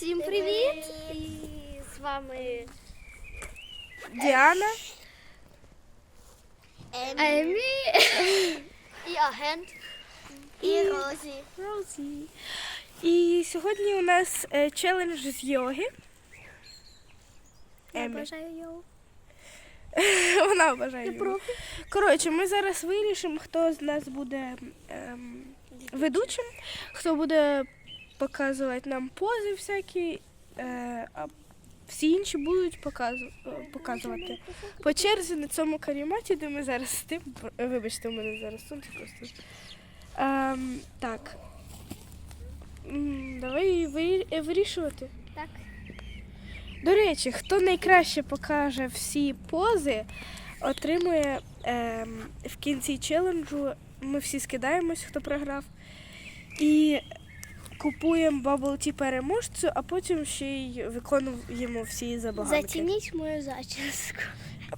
Всім привіт! І з вами Діана. Емі і агент і Розі. Розі. І сьогодні у нас е, челендж з йоги. Я Емі. бажаю його. Вона йогу. Коротше, ми зараз вирішимо, хто з нас буде ем, ведучим, хто буде показувати нам пози всякі, е, а всі інші будуть показу- е, показувати. По черзі на цьому каріматі, де ми зараз з. Вибачте, у мене зараз сонце просто. Ем, так. Давай е, вирішувати. Так. До речі, хто найкраще покаже всі пози, отримує ем, в кінці челенджу. Ми всі скидаємось, хто програв. І купуємо бабл ті переможцю, а потім ще й виконуємо всі забаганки. Зацініть мою зачіску.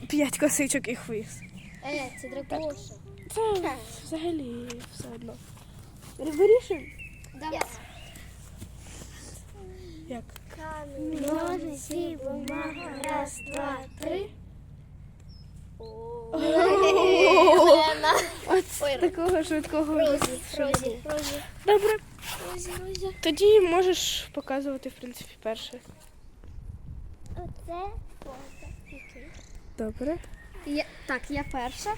П'ять косичок і хвіст. Е, це дракоша. Це взагалі все одно. Вирішуємо? Давай. Як? Ножниці, бумага, раз, два, три. От такого швидкого. Розі, Розі. Розі, Добре, Розі, Розі. тоді можеш показувати, в принципі, перше. Оце фото. Добре. Я, так, я перша.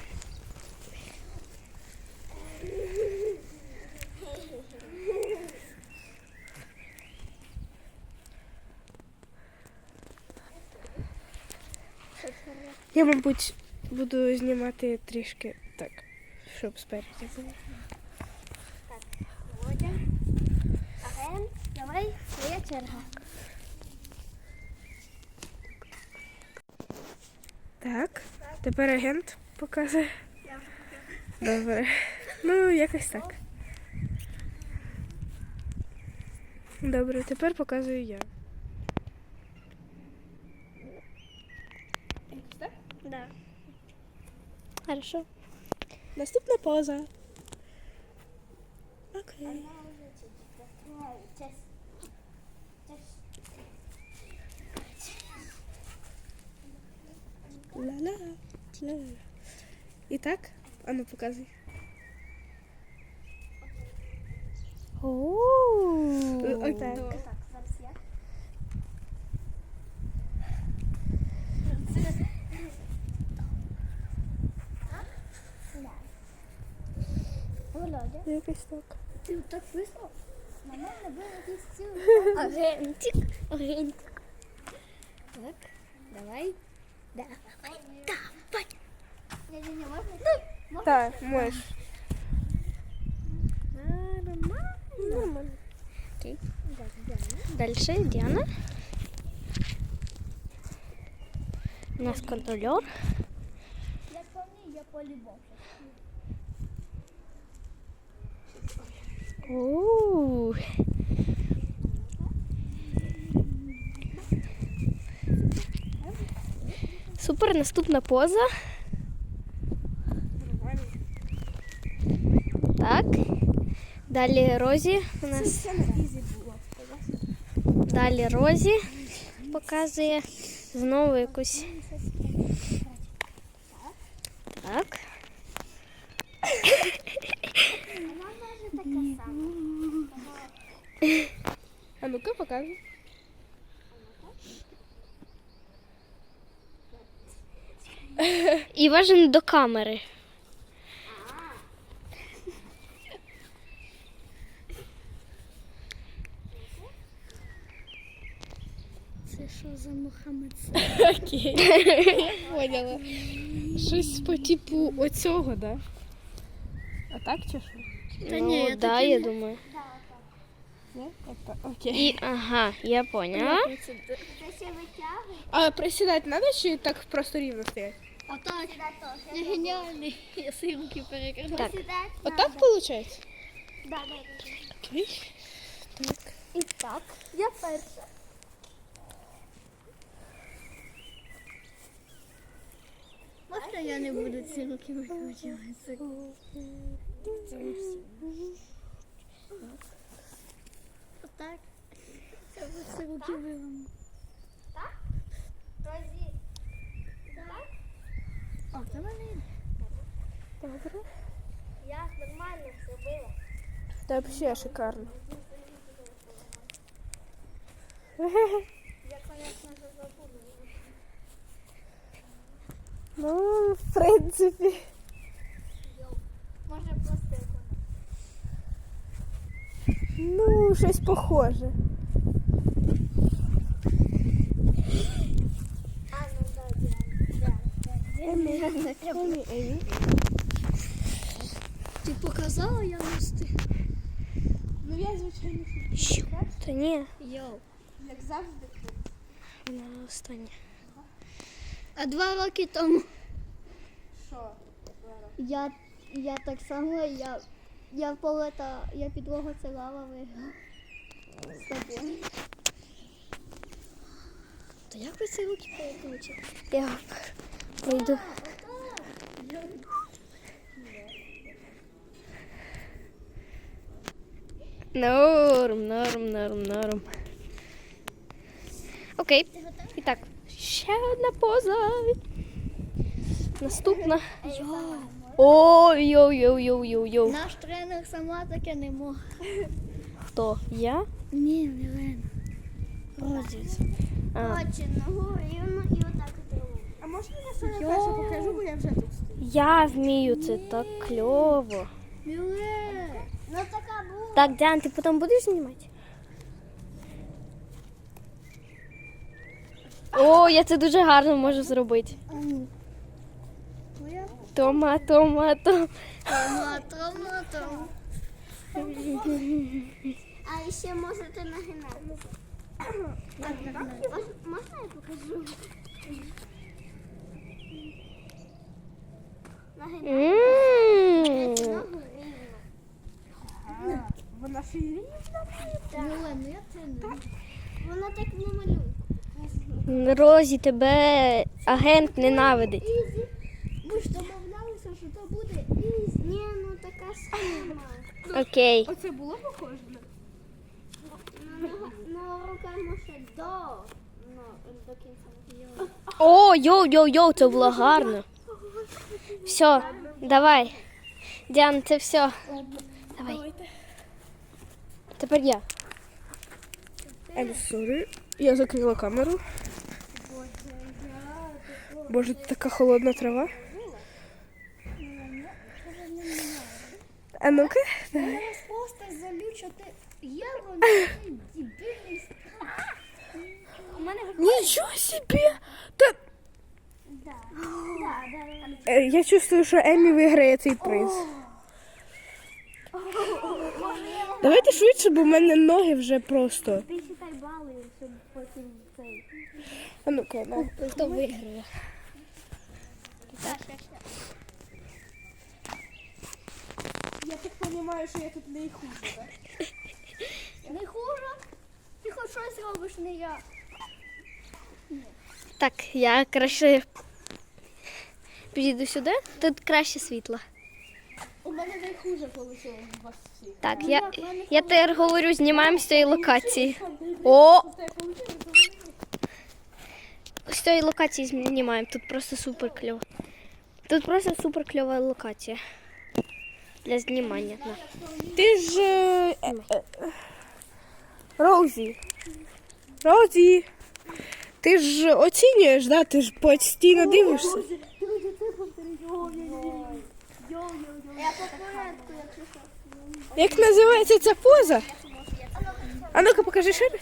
Я, мабуть, буду знімати трішки так, щоб спереді було. Водя. Агент, давай, твоя черга. Так, тепер агент показує. Добре. Ну, якось так. Добре, тепер показую я. Да. Хорошо. Наступна поза. Окей. Ла-ла. І так? А ну показуй. Ой, так. Володя, Якось так. ти так вислав? На мене було якийсь цілий. Агентик. Агентик. Так, давай. Давай, давай. Не, не, можна? Можна? Так, можеш. Нормально. Окей. Дальше Диана. У нас контролер. Я помню, я по-любому. Ууу. Супер, наступна поза. Так. Далі Розі у нас. Далі Розі показує знову якусь. Так. А ну-ка показуй. І важен до камери. Це що за Мухаммед? Окей. Поняла. Щось по типу оцього, да? А так чи що? Та ні, я думаю. Ні? Отак. Окей. І ага, я поняла. Це. А присідати треба чи так просто рівно стоять? Отак. Я геніальний. Я силки перекрив. Так. Отак виходить? Да, да, Окей. Так. І так. Я перша. Можна я не буду ці руки викручуватися? Отак. Це все руки виламу. Розі. Так? О, це мене. Добре. Я нормально все зробила. Та взагалі шикарно. Я, конечно же, забула. Ну, в принципі. Ну, щось похоже. А, ну да, Діана. Да, Емі, Емі. Ти показала, я не встиг. Ну я, звичайно, Що? Та ні, Йоу. як завжди. вона остання. А два роки тому Що? я, я так само, я, я полета, я підлогу це лава виграла. З тобою. То як ви ці руки перекручите? Я прийду. Норм, норм, норм, норм. Окей. І так, ще одна поза. Наступна. О, йоу, йоу, йоу, йоу, йоу. Наш тренер сама таке не може. Хто? Я? Ні, не Лена. Розіс. Очі ногу рівно і отак от А можна я свою першу покажу, бо я вже тут стою. Я вмію це так кльово. Міле. Ну така була. Так, Діан, ти потім будеш знімати? О, я це дуже гарно можу зробити. Твоя Тома, тома, тома. Томато. А ще можете нагинати. Можна я покажу? Нагинати. Вона філі. Міле, ну. Вона так не малює. Розі, тебе агент ненавидить ж домовлялися, що то буде ізі. Ні, ну така схема. Окей. Оце було похоже на. На руками ще до. Ну, до кінця. О, йоу, йоу, йоу, це було гарно. Все, давай. Діан, це все. Давай. Тепер я. I'm sorry. Я закрила камеру. Боже, така холодна трава. А ну-ка. Зараз просто залючу ти євро дебільний У мене Нічого собі! Та... Я чувствую, що Емі виграє цей приз. Давайте швидше, бо в мене ноги вже просто. Ти считай бали, щоб потім цей. А ну-ка, на. Хто виграє? Я так розумію, що я тут не хуже, так? Не хуже? Ти хоч щось робиш, не я. Так, я краще підійду сюди. Тут краще світло. У мене найхуже вийшло з вас всіх. Так, я, я тепер говорю, знімаємо з цієї локації. О! З цієї локації знімаємо. Тут просто супер кльово. Тут просто супер кльова локація. Для знімання. На. Ти ж. е, е, е, Роузі. Роузі. Ти ж оцінюєш, да? Ти ж постійно дивишся. Я по порядку, якщо що. Як називається ця поза? А ну-ка покажи ще раз.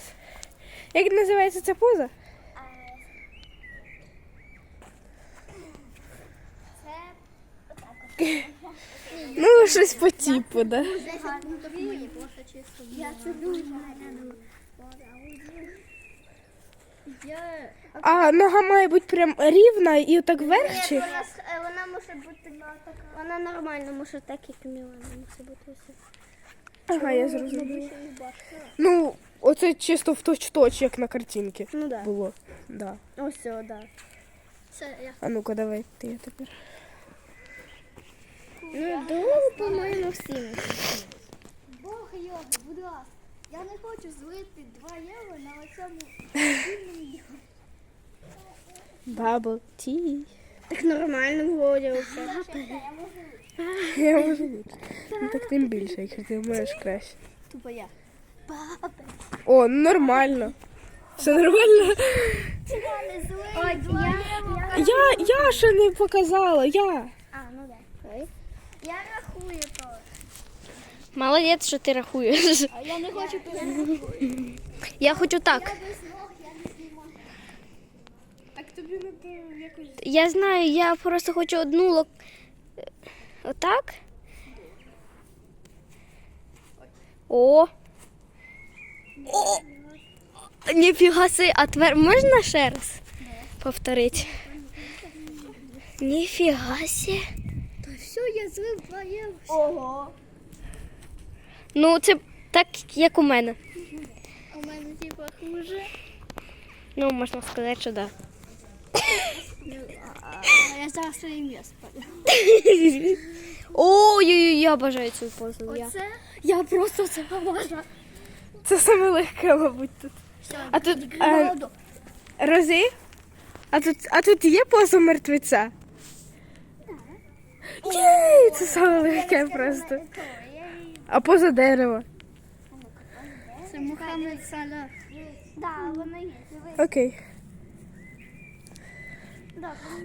Як називається ця поза? Ну, щось по типу, да? Я це Я... А нога має бути прям рівна і отак вверх чи? Вона, е, вона може бути Вона нормально може так, як Мілана може бути все. Ага, я зрозуміла. Ну, оце чисто в точ-точ, як на картинці Ну да. було. Да. Ось все, да. Все, я. А ну-ка, давай ти тепер. Ну, думаю, по-моєму, всім. Бог його, будь ласка. Я не хочу злити 2 євро на оцьому вільному Bubble tea. Так нормально вроде. Я можу бути. Ну так тим більше, якщо ти можеш краще. Тупо я. О, ну нормально. Все нормально. Я не злий Ой, 2 я- євро. Я, я ще не показала, я. А, ну да. Я рахую то. Молодець, що ти рахуєш. А я не хочу перерахувати. Я хочу так. Я без ног, я не знімаю. Так тобі не якось. Я знаю, я просто хочу одну лок. Отак. О. О. Ніфіга си, а тепер можна ще раз повторити? Ніфіга сі. Я злив 2. Ого. Ну, це так, як у мене. У мене типа хуже. Ну, можна сказати, що так. А я зараз своє місце спалю. Ой-ой-ой, я бажаю цю позу. Я. Оце? я просто це бажаю. Це саме легке, мабуть, тут. А тут а, рози? А тут, а тут є поза мертвеця? Єй, це саме легке просто. А поза дерева. Це Мухаммед Салах. Да, вона є. Окей.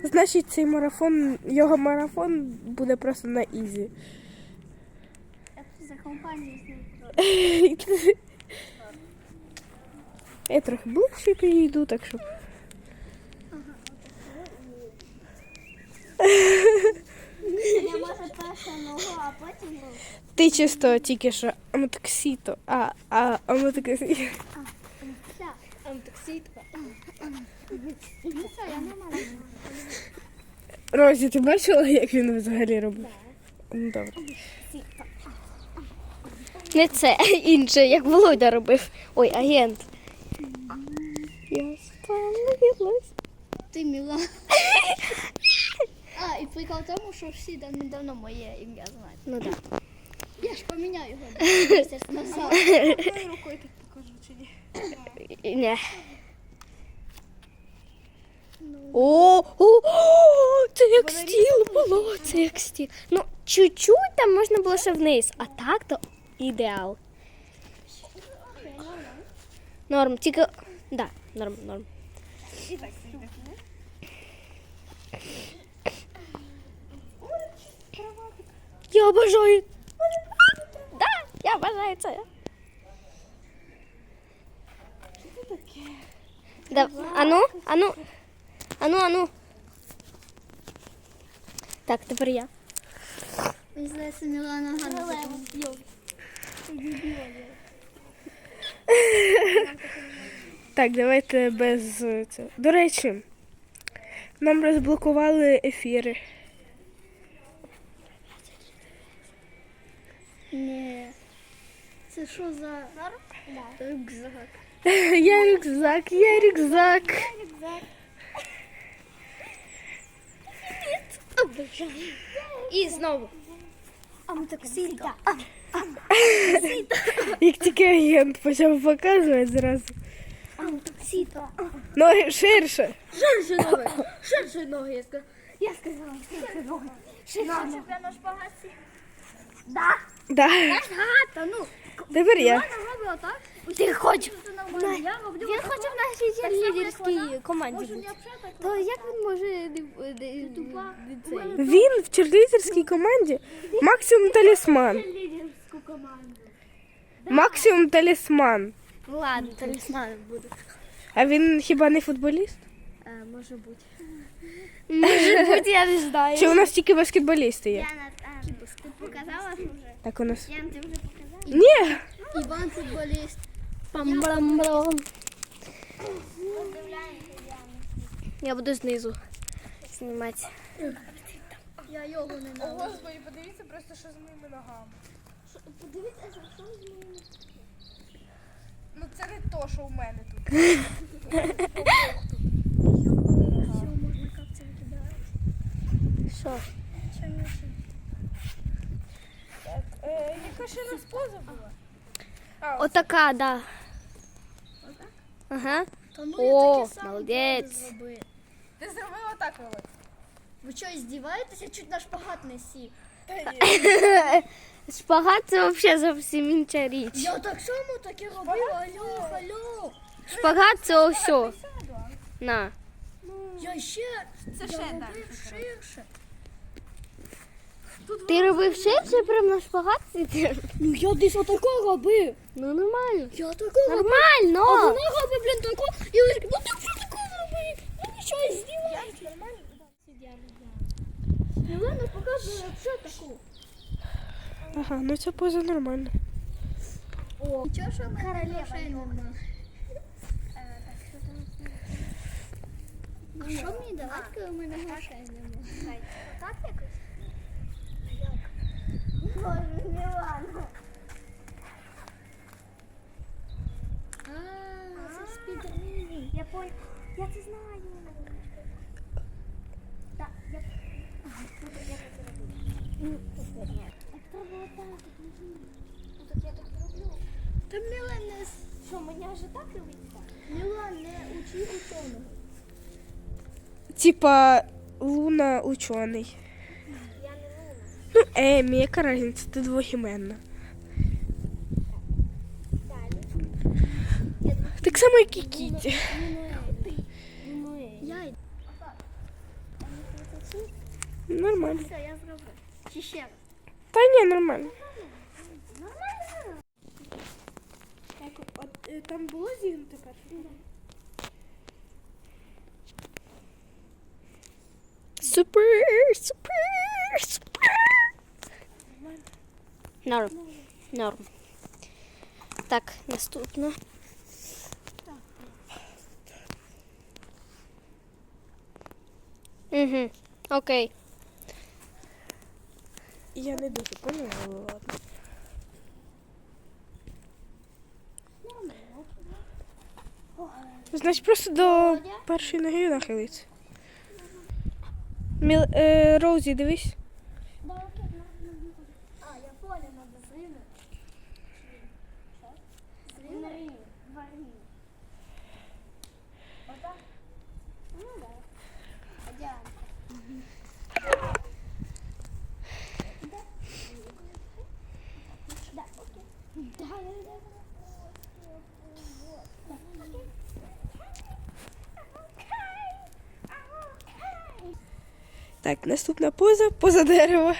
Значить, цей марафон, його марафон буде просто на ізі. за компанію з ним. Я трохи ближче підійду, так що. перша ногу, а потім руку. Ти чисто тільки що амтоксіто, а, а амтоксіто. Я. Розі, ти бачила, як він взагалі робив? Ну добре. Не це, а інше, як Володя робив. Ой, агент. Я спалилась. Ти мила. А, і прикол в тому, що всі дав- давно моє ім'я знають. Ну так. Я ж поміняю його. Назад. рукою так покажу чи ні? Да. Не. О, о, о, це як стіл було, це як стіл. Ну, чуть-чуть там можна було ще вниз, а так то ідеал. Норм, тільки. Да, норм, норм. Я бажаю. Да, я бажаю це. Да, ану, ану, ану, ану. Так, тепер я. Мені здається, Мілана Ганна. Так, давайте без е, цього. До речі, нам розблокували ефіри. Ні. Це що за рюкзак? Я рюкзак, я рюкзак. І знову. Амтоксида. Як тільки агент почав показувати зразу. Амтоксида. Ноги ширше. Ширше ноги. Ширше ноги, я сказала. Я сказала, це ноги. Ширше. Я на шпагаті. Да. Та ну, Тепер я. робить отак. Ти хочеш. Я роблю Він хоче в нашій лідерській команді Може, бути. взагалі так То як він може не- не- тупа. не цей? Він в черлідерській команді максимум талісман. лідерську команду. Максимум талісман. Ну ладно, талісман буде. А він хіба не футболіст? може бути. Може бути, я не знаю. Чи у нас тільки баскетболісти є? Ти показала вже? Так у нас. Ян, ти вже показала? Ні! Іван футболіст. Пам-брам-брам. Я буду знизу знімати. Я його не знаю. Господи, подивіться просто, що з моїми ногами. Подивіться, що що з моїми? Ну це не то, що у мене тут. Все, можна капці викидати. Що? Е, яка ще раз поза була? А, От Отака, да. Ага. Та ну О, я таке саме молодець. зробив. Ти зробила так, Володь? Ви що, здіваєтеся? Чуть на шпагат не сів. Шпагат це взагалі зовсім інша річ. Я так само таке робив, алло, алло. Шпагат це все. На. Я ще, Це я ще робив далі. ширше. Ти робив ширше прям на шпагат сидів? Ну я десь отако робив. Ну нормально. Я тако робив. А Нормально. вона робить, блін, тако. І ось, ну так що тако робив? Ну нічого, здіваєтеся. Мілена показує все таку. Ага, ну ця поза нормальна. О, нічого, що ми королева Ну що мені давати, коли в мене грошей немає? Так якось? Як? Боже, Мілана. А, це спідрінг. Я понял. Я це знаю. Так, я... Так я так так я так роблю. Та Мілан не... Що, мене вже так робить? Не учи ученого. Типа Луна учений. Я не Луна. Ну, Емі, яка різниця, ти двоіменна. Далі. Так само, як і Кіті. Я йду. Нормально. Все, я зроблю. Чи ще раз? Та ні, нормально. Нормально. Так, от е, там було зігнуте перше? Супер, супер, супер. Норм. Норм. Так, наступно. Угу. Окей. Я не дуже поняла, але ладно. Значить, просто до першої ноги нахилиться. Міл, е, Роузі, дивись. Да, окей, нормально. А, я понял, надо зрівняти. Зрівняти. Два рівня. Отак? Ну, да. А Діана? Да. Да, окей. Да, да, да. Так, наступна поза, поза дерева.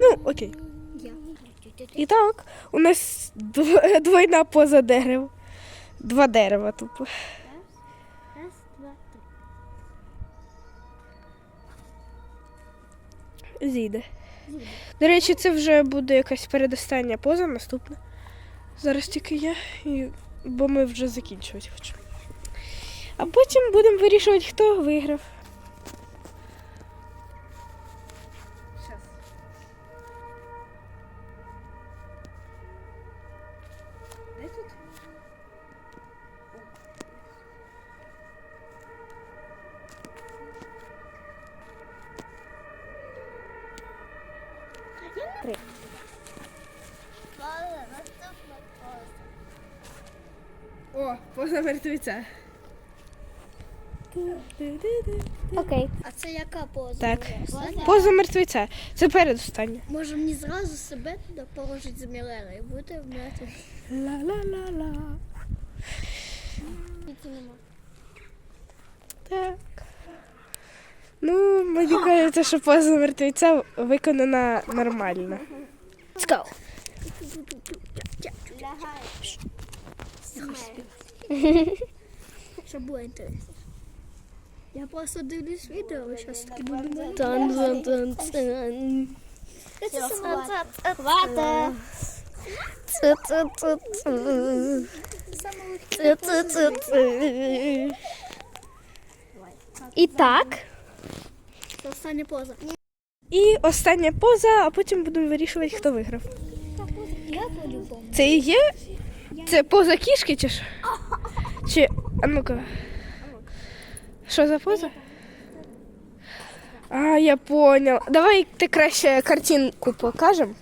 Ну, окей. І так, у нас двойна поза дерева. Два дерева тупо. Зійде. До речі, це вже буде якась передостання поза, наступна. Зараз тільки я, і... бо ми вже закінчувати хочемо. А потім будемо вирішувати, хто виграв. Поза. О, поза мертвеця. Окей. А це яка поза? Так. Остання? Поза мертвеця. Це передостання. Може мені зразу себе туди положити з Міленою і бути мертвим? Ла-ла-ла-ла. Так. Ну, мені кажеться, що поза мертвеця виконана нормально. Let's go. Лягаєш. Щоб було інтересно. Я просто дивлюсь відео, зараз таки буду Тан, тан, тан, тан. Хвата. І так. Це остання поза. І остання поза, а потім будемо вирішувати, хто виграв. Це і є? Це поза кішки чи що? Чи. А ну-ка. Що за поза? А, я понял. Давай ти краще картинку покажемо.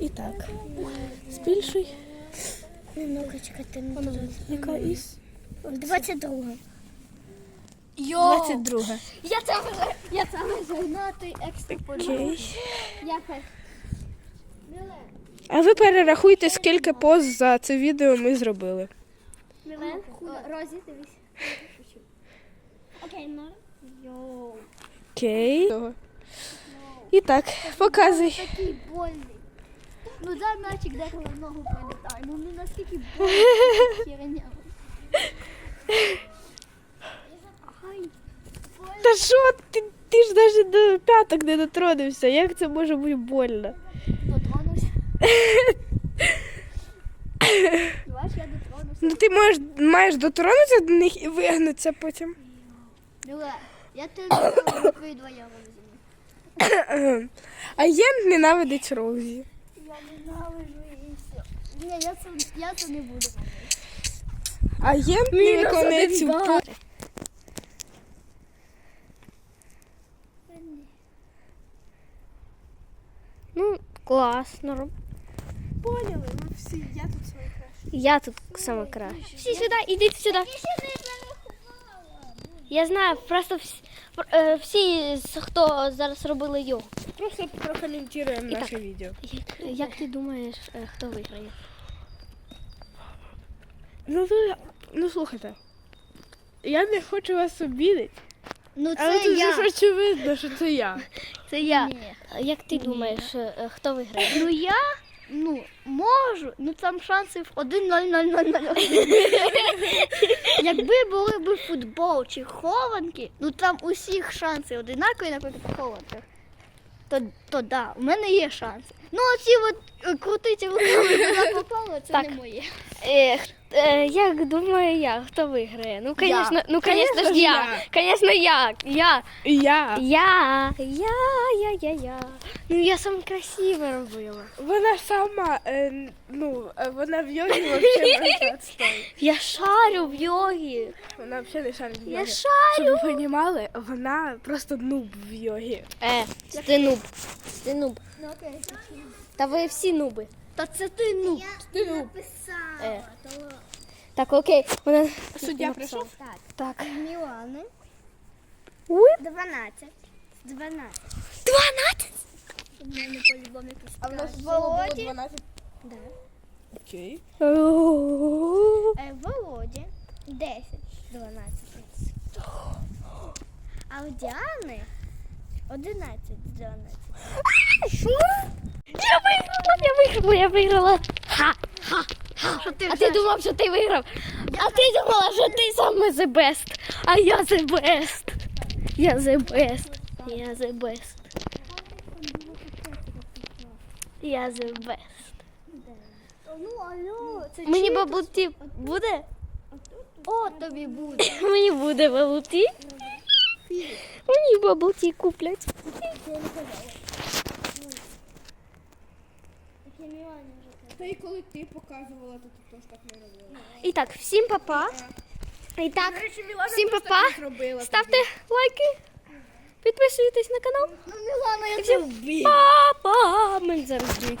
І так. Збільшуй. Яка із? 22. 22. Я вже, я це вже на той екстра Окей. Якось. А ви перерахуйте, скільки поз за це відео ми зробили. Мілен, Розі, дивись. Окей, ну. Окей. І так, показуй. Такий больний. Ну да, мячик деколи в ногу прилітає. Ну не наскільки больний. Та що ти, ти ж навіть до п'яток не дотронувся. Як це може бути больно? Я. Ну ти можеш, маєш дотронутися до них і вигнутися потім. Міле, я тебе твої двоє розумію. А Єн ненавидить Розі. Я ненавижу її все. Ні, я це, я це не буду. А Єн не виконує цю Ну, класно. Поняли, ми всі, я тут свої краще. Я тут саме краще. Всі сюди, ідіть сюди. Я знаю, просто всі, е, всі, хто зараз робили йогу. Просто прокоментуємо І наше відео. Як, як ти думаєш, е, хто виграє? Ну, ви, ну слухайте. Я не хочу вас обідати, Ну але це тут я. ж очевидно, що це я. Це я. Ні. Як ти думаєш, е, хто виграє? Ну я, ну, можу, ну там шансів 1 0 0 0 0 Якби були б футбол чи хованки, ну там усіх шанси одинакові, наприклад, в хованках. То, то да, у мене є шанси. Ну, оці от е, крутиті руками, куди попало, це Так. не моє. Е, е, як думаю я, хто виграє? Ну, звісно, ну, Конечно звісно ж я. Звісно, я. Я. Я. Я. Я, я, я, я. Ну, я саме красиво робила. Вона сама, е, ну, е, вона в йогі взагалі може відстоїть. Я шарю в йогі. Вона взагалі не шарить в Я йогі. шарю. Щоб ви розуміли, вона просто нуб в йогі. Е, ти нуб. Ти нуб. Ну, окей. Та ви всі нуби. Та це ти, ну. Ти нуб. Е. Так, окей. Вона... Суддя прийшов? Так. Так. Мілани. Уй. 12. 12. 12? У мене по-любому якийсь А в нас було Володі. 12. Да. Окей. Е, Володі 10, 12. А у Діани 11 з 12. Що? Я виграла, я виграла, я виграла. Ха, ха, ха. Що ти а ти думав, що ти виграв? А ти думала, що ти саме the best. А я the best. Я the best. Я the best. Я the best. Ну, алло, це Мені чиї бабуті буде? О, тобі буде. Мені буде бабуті. Мені бабуті куплять. Та й коли ти показувала, то ти теж так не робила. І так, всім папа. І так, всім папа. Ставте лайки. Підписуйтесь на канал. Ну, Мілана, я І всім папа. Мене зараз б'ють.